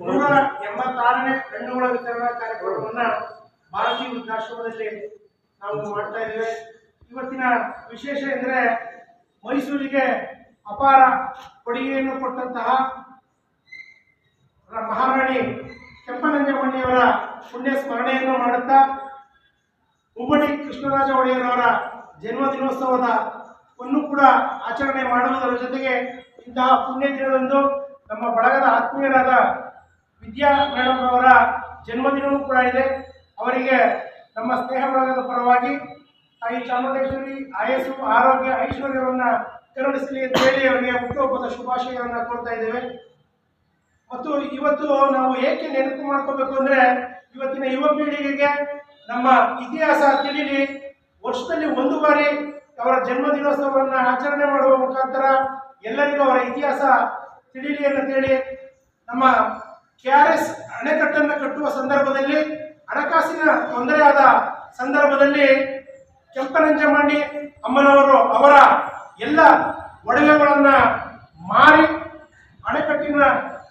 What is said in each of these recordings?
ನೂರ ಎಂಬತ್ತಾರನೇ ಹಣ್ಣುಗಳ ವಿತರಣಾ ಕಾರ್ಯಕ್ರಮವನ್ನ ಭಾರತೀಯ ವೃದ್ಧಾಶ್ರಮದಲ್ಲಿ ನಾವು ಮಾಡ್ತಾ ಇದ್ದೇವೆ. ಇವತ್ತಿನ ವಿಶೇಷ ಎಂದರೆ ಮೈಸೂರಿಗೆ ಅಪಾರ ಕೊಡುಗೆಯನ್ನು ಕೊಟ್ಟಂತಹ ಮಹಾರಾಣಿ ಕೆಂಪನಂಜಮಣಿಯವರ ಪುಣ್ಯ ಸ್ಮರಣೆಯನ್ನು ಮಾಡುತ್ತಾ ಹುಬ್ಬಳ್ಳಿ ಕೃಷ್ಣರಾಜ ಒಡೆಯರವರ ಜನ್ಮ ದಿನೋತ್ಸವದ ಕೂಡ ಆಚರಣೆ ಮಾಡುವುದರ ಜೊತೆಗೆ ಇಂತಹ ಪುಣ್ಯ ದಿನದಂದು ನಮ್ಮ ಬಳಗದ ಆತ್ಮೀಯರಾದ ವಿದ್ಯಾ ಮೇಡಮ್ ಅವರ ಜನ್ಮದಿನವೂ ಕೂಡ ಇದೆ. ಅವರಿಗೆ ನಮ್ಮ ಸ್ನೇಹ ಬಳಗದ ಪರವಾಗಿ ತಾಯಿ ಚಾಮುಂಡೇಶ್ವರಿ ಆಯಸ್ಸು, ಆರೋಗ್ಯ, ಐಶ್ವರ್ಯವನ್ನ ಕರುಣಿಸಲಿ ಅಂತ ಹೇಳಿ ಅವರಿಗೆ ಹುಟ್ಟುಹಬ್ಬದ ಶುಭಾಶಯವನ್ನು ಕೋರ್ತಾ ಇದ್ದೇವೆ. ಮತ್ತು ಇವತ್ತು ನಾವು ಏಕೆ ನೆನಪು ಮಾಡ್ಕೋಬೇಕು ಅಂದ್ರೆ ಇವತ್ತಿನ ಯುವ ಪೀಳಿಗೆಗೆ ನಮ್ಮ ಇತಿಹಾಸ ತಿಳಿಲಿ. ವರ್ಷದಲ್ಲಿ ಒಂದು ಬಾರಿ ಅವರ ಜನ್ಮ ದಿನೋತ್ಸವವನ್ನು ಆಚರಣೆ ಮಾಡುವ ಮುಖಾಂತರ ಎಲ್ಲರಿಗೂ ಅವರ ಇತಿಹಾಸ ತಿಳಿಲಿ ಅಂತೇಳಿ ನಮ್ಮ ಕೆ ಆರ್ ಎಸ್ ಅಣೆಕಟ್ಟನ್ನು ಕಟ್ಟುವ ಸಂದರ್ಭದಲ್ಲಿ, ಹಣಕಾಸಿನ ತೊಂದರೆ ಆದ ಸಂದರ್ಭದಲ್ಲಿ ಕೆಂಪನಂಜಮಣ್ಣಿ ಅಮ್ಮನವರು ಅವರ ಎಲ್ಲ ಒಡವೆಗಳನ್ನು ಮಾರಿ ಅಣೆಕಟ್ಟಿನ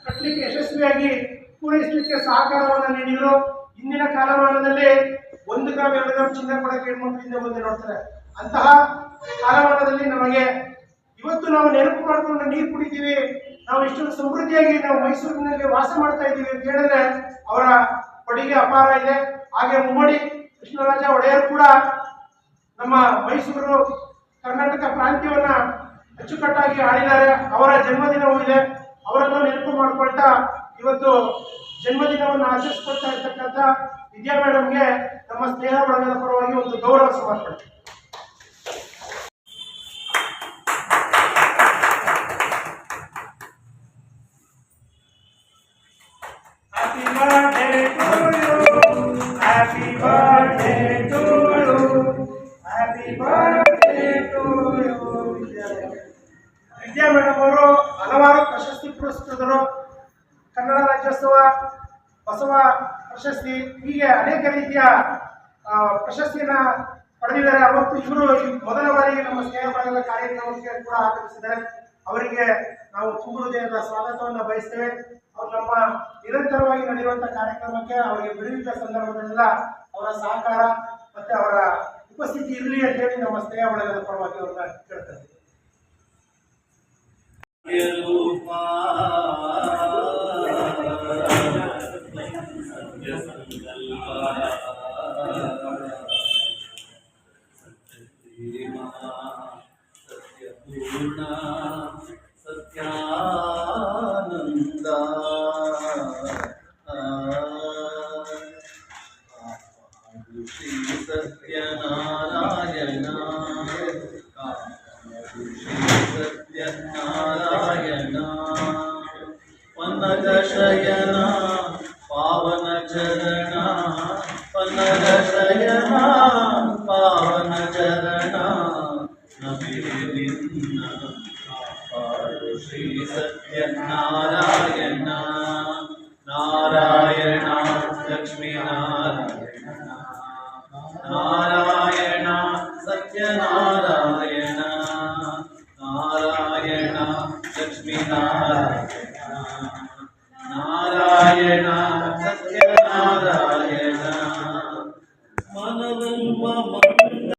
ಕಟ್ಟಲಿಕ್ಕೆ ಯಶಸ್ವಿಯಾಗಿ ಪೂರೈಸಲಿಕ್ಕೆ ಸಹಕಾರವನ್ನು ನೀಡಿದರು. ಇಂದಿನ ಕಾಲಮಾನದಲ್ಲಿ ಒಂದು ಗ್ರಾಮ ಎರಡು ಗ್ರಾಮ್ ಚಿನ್ನ ಕೊಡಕ್ಕೆ ಹೆಣ್ಮಕ್ಳಿಂದ ಮುಂದೆ ನೋಡ್ತಾರೆ. ಅಂತಹ ಕಾಲಮಾನದಲ್ಲಿ ನಮಗೆ ಇವತ್ತು ನಾವು ನೆನಪು ಮಾಡಿಕೊಂಡು ನೀರು ಕುಡಿತೀವಿ. ನಾವು ಇಷ್ಟೊಂದು ಸಮೃದ್ಧಿಯಾಗಿ ನಾವು ಮೈಸೂರಿನಲ್ಲಿ ವಾಸ ಮಾಡ್ತಾ ಇದ್ದೀವಿ ಅಂತ ಹೇಳಿದ್ರೆ ಅವರ ಕೊಡುಗೆ ಅಪಾರ ಇದೆ. ಹಾಗೆ ಮುಮ್ಮಡಿ ಕೃಷ್ಣರಾಜ ಒಡೆಯರ್ ಕೂಡ ನಮ್ಮ ಮೈಸೂರು ಕರ್ನಾಟಕ ಪ್ರಾಂತ್ಯವನ್ನ ಅಚ್ಚುಕಟ್ಟಾಗಿ ಆಳಿದ್ದಾರೆ. ಅವರ ಜನ್ಮದಿನವೂ ಇದೆ. ಅವರನ್ನು ನೆನಪು ಮಾಡಿಕೊಳ್ತಾ ಇವತ್ತು ಜನ್ಮದಿನವನ್ನು ಆಚರಿಸಿಕೊಳ್ತಾ ಇರ್ತಕ್ಕಂಥ ವಿದ್ಯಾ ಮೇಡಮ್ಗೆ ನಮ್ಮ ಸ್ನೇಹ ಬಳಗದ ಪರವಾಗಿ ಒಂದು ಗೌರವ ಸಮರ್ಪಣೆ. ವಿದ್ಯಾ ಮೇಡಮ್ ಅವರು ಹಲವಾರು ಪ್ರಶಸ್ತಿ ಪುರಸ್ಕೃತರು. ಕನ್ನಡ ರಾಜ್ಯೋತ್ಸವ, ಬಸವ ಪ್ರಶಸ್ತಿ, ಹೀಗೆ ಅನೇಕ ರೀತಿಯ ಪ್ರಶಸ್ತಿಯನ್ನ ಪಡೆದಿದ್ದಾರೆ. ಅವತ್ತು ಇವರು ಮೊದಲ ಬಾರಿಗೆ ನಮ್ಮ ಸ್ನೇಹ ಬಳಗದ ಕಾರ್ಯಕ್ರಮಕ್ಕೆ ಕೂಡ ಆಗಮಿಸಿದ್ದಾರೆ. ಅವರಿಗೆ ನಾವು ತುಂಬ ಹೃದಯದ ಸ್ವಾಗತವನ್ನು ಬಯಸ್ತೇವೆ. ಅವರು ನಮ್ಮ ನಿರಂತರವಾಗಿ ನಡೆಯುವಂತಹ ಕಾರ್ಯಕ್ರಮಕ್ಕೆ ಅವರಿಗೆ ಬಿಡುವಿದ್ದ ಸಂದರ್ಭದಲ್ಲೆಲ್ಲ ಅವರ ಸಹಕಾರ ಮತ್ತೆ ಅವರ ಉಪಸ್ಥಿತಿ ಇರಲಿ ಅಂತ ಹೇಳಿ ನಮ್ಮ ಸ್ನೇಹ ಬಳಗದ ಪರವಾಗಿ ಅವ್ರನ್ನ ಕೇಳ್ತೇವೆ सत्यरूपा सत्यपूर्णा श्री सत्यनारायण नारायण लक्ष्मीनारायण नारायण सत्यनारायण नारायण लक्ष्मीनारायण